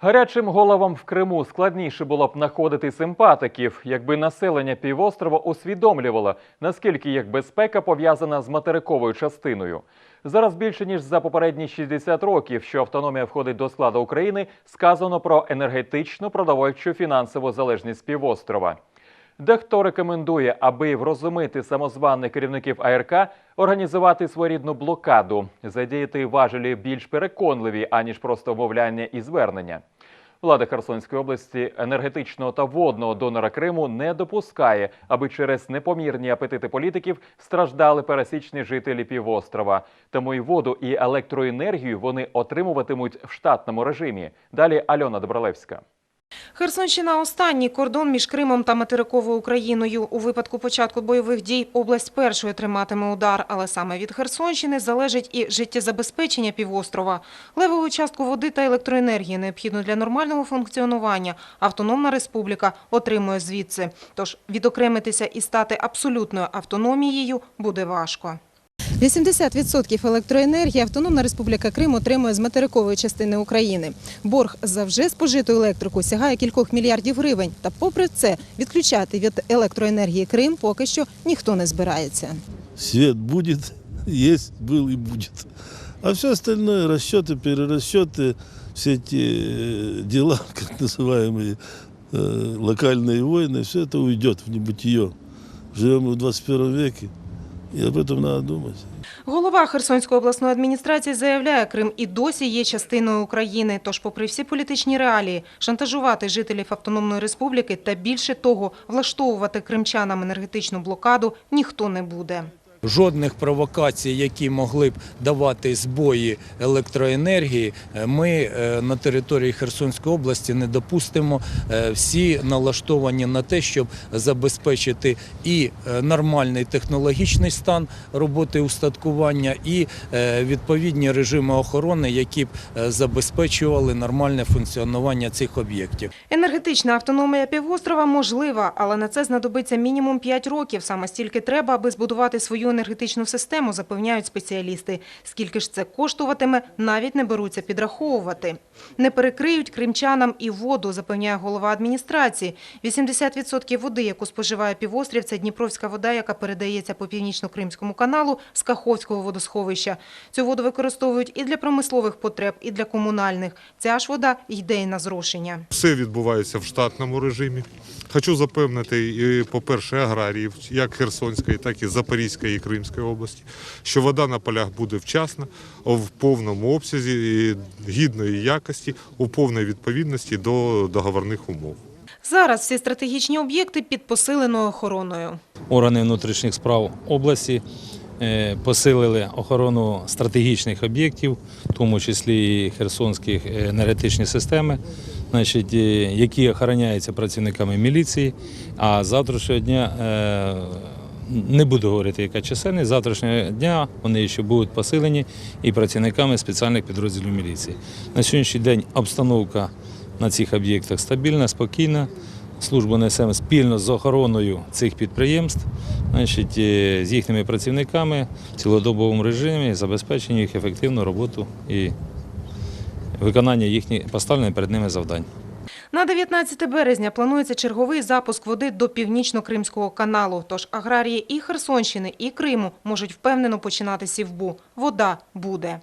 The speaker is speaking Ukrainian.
Гарячим головам в Криму складніше було б знаходити симпатиків, якби населення півострова усвідомлювало, наскільки їх безпека пов'язана з материковою частиною. Зараз більше ніж за попередні 60 років, що автономія входить до складу України, сказано про енергетичну, продовольчу, фінансову залежність півострова. Дехто рекомендує, аби врозумити самозваних керівників АРК, організувати своєрідну блокаду, задіяти важелі більш переконливі, аніж просто вмовляння і звернення. Влада Херсонської області енергетичного та водного донора Криму не допускає, аби через непомірні апетити політиків страждали пересічні жителі півострова. Тому і воду, і електроенергію вони отримуватимуть в штатному режимі. Далі Альона Добролевська. Херсонщина – останній кордон між Кримом та материковою Україною. У випадку початку бойових дій область першою триматиме удар, але саме від Херсонщини залежить і життєзабезпечення півострова. Левову частку води та електроенергії, необхідну для нормального функціонування, автономна республіка отримує звідси. Тож відокремитися і стати абсолютною автономією буде важко. 80% електроенергії Автономна Республіка Крим отримує з материкової частини України. Борг за вже спожиту електрику сягає кількох мільярдів гривень. Та попри це відключати від електроенергії Крим поки що ніхто не збирається. Свет будет, есть, был и будет. А все остальное, расчеты, перерасчеты, все эти э, дела, как называемые э, локальные войны, все это уйдет в небытие. Живем мы в 21 веке, и об этом треба думати. Голова Херсонської обласної адміністрації заявляє, Крим і досі є частиною України. Тож, попри всі політичні реалії, шантажувати жителів Автономної Республіки та більше того, влаштовувати кримчанам енергетичну блокаду ніхто не буде. Жодних провокацій, які могли б давати збої електроенергії, е, ми е, на території Херсонської області не допустимо. Е, Всі налаштовані на те, щоб забезпечити і нормальний технологічний стан роботи устаткування, і відповідні режими охорони, які б забезпечували нормальне функціонування цих об'єктів. Енергетична автономія півострова можлива, але на це знадобиться мінімум 5 років. Саме стільки треба, аби збудувати свою енергетичну систему, запевняють спеціалісти. Скільки ж це коштуватиме, навіть не беруться підраховувати. Не перекриють кримчанам і воду, запевняє голова адміністрації. 80% води, яку споживає півострів, це Дніпровська вода, яка передається по північно-кримському каналу з Каховського водосховища. Цю воду використовують і для промислових потреб, і для комунальних. Ця ж вода йде і на зрошення. Все відбувається в штатному режимі. Хочу запевнити, по-перше, аграріїв, як Херсонської, так і Запорізької і Кримської області, що вода на полях буде вчасна, в повному обсязі, гідної якості, у повній відповідності до договорних умов. Зараз всі стратегічні об'єкти під посиленою охороною. органи внутрішніх справ області е, посилили охорону стратегічних об'єктів, в тому числі і херсонських е, енергетичні системи, значить, е, які охороняються працівниками міліції. А завтрашнього дня не буду говорити, яка чисельність, завтрашнього дня вони ще будуть посилені і працівниками спеціальних підрозділів міліції. На сьогоднішній день обстановка на цих об'єктах стабільна, спокійна. Службу несемо спільно з охороною цих підприємств, значить, е, з їхніми працівниками в цілодобовому режимі, забезпечення їх ефективну роботу і виконання їхніх поставлених перед ними завдань. На 19 березня планується черговий запуск води до північно-кримського каналу. Тож аграрії і Херсонщини, і Криму можуть впевнено починати сівбу. Вода буде.